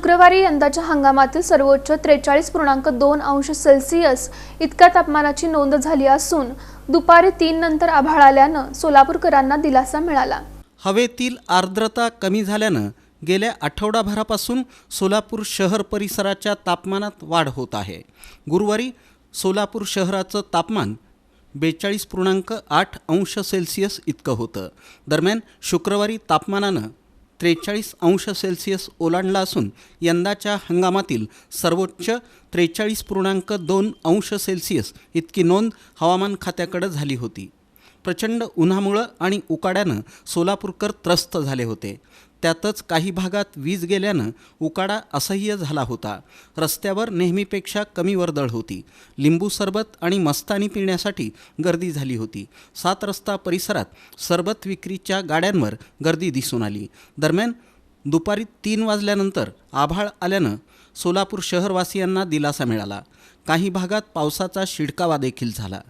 शुक्रवारी यंदाच्या हंगामातील सर्वोच्च त्रेचाळीस पूर्णांक दोन अंश सेल्सिअस इतक्या तापमानाची नोंद झाली असून दुपारी तीन नंतर आभाळ आल्यानं सोलापूरकरांना दिलासा मिळाला. हवेतील आर्द्रता कमी झाल्यानं गेल्या आठवडाभरापासून सोलापूर शहर परिसराच्या तापमानात वाढ होत आहे. गुरुवारी सोलापूर शहराचं तापमान बेचाळीस पूर्णांक आठ अंश सेल्सिअस इतकं होतं. दरम्यान शुक्रवारी तापमानानं त्रेचाळीस अंश सेल्सिअस ओलांडला असून यंदाच्या हंगामातील सर्वोच्च त्रेचाळीस पूर्णांक दोन अंश सेल्सिअस इतकी नोंद हवामान खात्याकडे झाली होती. प्रचंड उन्हामुळं आणि उकाड्यानं सोलापूरकर त्रस्त झाले होते. त्यातच काही भागात वीज गेल्यानं उकाडा असह्य झाला होता. रस्त्यावर नेहमीपेक्षा कमी वर्दळ होती. लिंबू सरबत आणि मस्तानी पिण्यासाठी गर्दी झाली होती. सात रस्ता परिसरात सरबत विक्रीच्या गाड्यांवर गर्दी दिसून आली. दरम्यान दुपारी तीन वाजल्यानंतर आभाळ आल्यानं सोलापूर शहरवासियांना दिलासा मिळाला. काही भागात पावसाचा शिडकावा देखील झाला.